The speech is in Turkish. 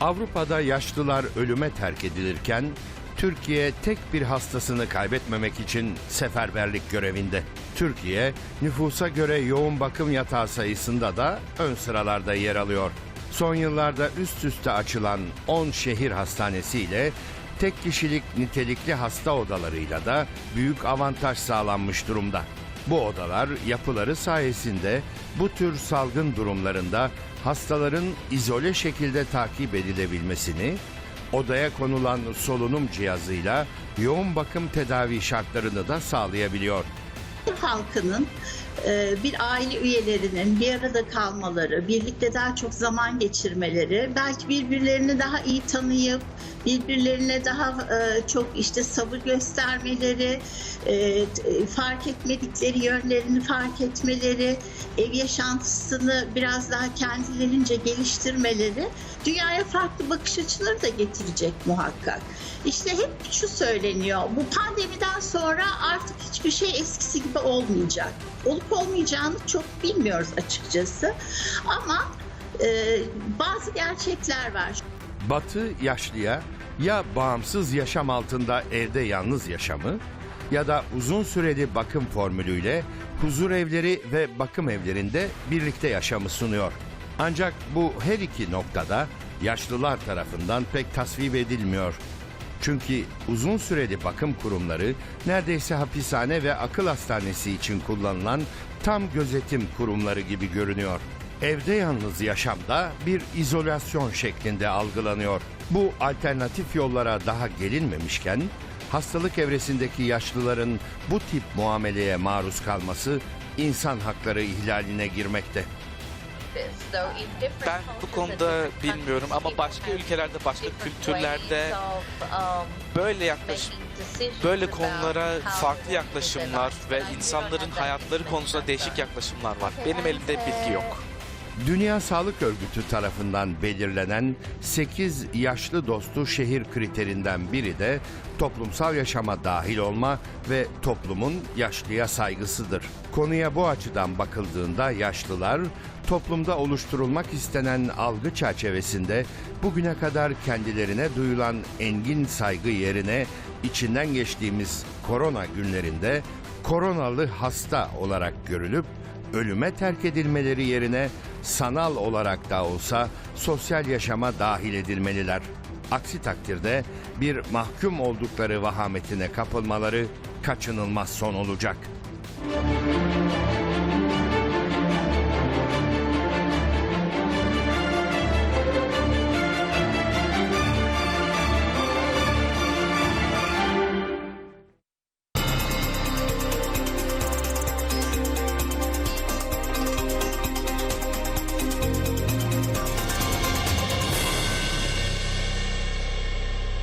Avrupa'da yaşlılar ölüme terk edilirken Türkiye tek bir hastasını kaybetmemek için seferberlik görevinde. Türkiye nüfusa göre yoğun bakım yatağı sayısında da ön sıralarda yer alıyor. Son yıllarda üst üste açılan 10 şehir hastanesiyle tek kişilik nitelikli hasta odalarıyla da büyük avantaj sağlanmış durumda. Bu odalar yapıları sayesinde bu tür salgın durumlarında hastaların izole şekilde takip edilebilmesini, odaya konulan solunum cihazıyla yoğun bakım tedavi şartlarını da sağlayabiliyor. Türk halkının e, bir aile üyelerinin bir arada kalmaları, birlikte daha çok zaman geçirmeleri, belki birbirlerini daha iyi tanıyıp birbirlerine daha e, çok işte sabır göstermeleri, e, fark etmedikleri yönlerini fark etmeleri, ev yaşantısını biraz daha kendilerince geliştirmeleri dünyaya farklı bakış açıları da getirecek muhakkak. İşte hep şu söyleniyor. Bu pandemiden sonra artık hiçbir şey eskisi gibi olmayacak. Olup olmayacağını çok bilmiyoruz açıkçası. Ama e, bazı gerçekler var. Batı yaşlıya ya bağımsız yaşam altında evde yalnız yaşamı ya da uzun süreli bakım formülüyle huzur evleri ve bakım evlerinde birlikte yaşamı sunuyor. Ancak bu her iki noktada yaşlılar tarafından pek tasvip edilmiyor. Çünkü uzun süreli bakım kurumları neredeyse hapishane ve akıl hastanesi için kullanılan tam gözetim kurumları gibi görünüyor. Evde yalnız yaşamda bir izolasyon şeklinde algılanıyor. Bu alternatif yollara daha gelinmemişken hastalık evresindeki yaşlıların bu tip muameleye maruz kalması insan hakları ihlaline girmekte. Ben bu konuda bilmiyorum ama başka ülkelerde, başka kültürlerde böyle yaklaşım, böyle konulara farklı yaklaşımlar ve insanların hayatları konusunda değişik yaklaşımlar var. Benim elimde bilgi yok. Dünya Sağlık Örgütü tarafından belirlenen 8 yaşlı dostu şehir kriterinden biri de toplumsal yaşama dahil olma ve toplumun yaşlıya saygısıdır. Konuya bu açıdan bakıldığında yaşlılar toplumda oluşturulmak istenen algı çerçevesinde bugüne kadar kendilerine duyulan engin saygı yerine içinden geçtiğimiz korona günlerinde koronalı hasta olarak görülüp ölüme terk edilmeleri yerine sanal olarak da olsa sosyal yaşama dahil edilmeliler. Aksi takdirde bir mahkum oldukları vahametine kapılmaları kaçınılmaz son olacak.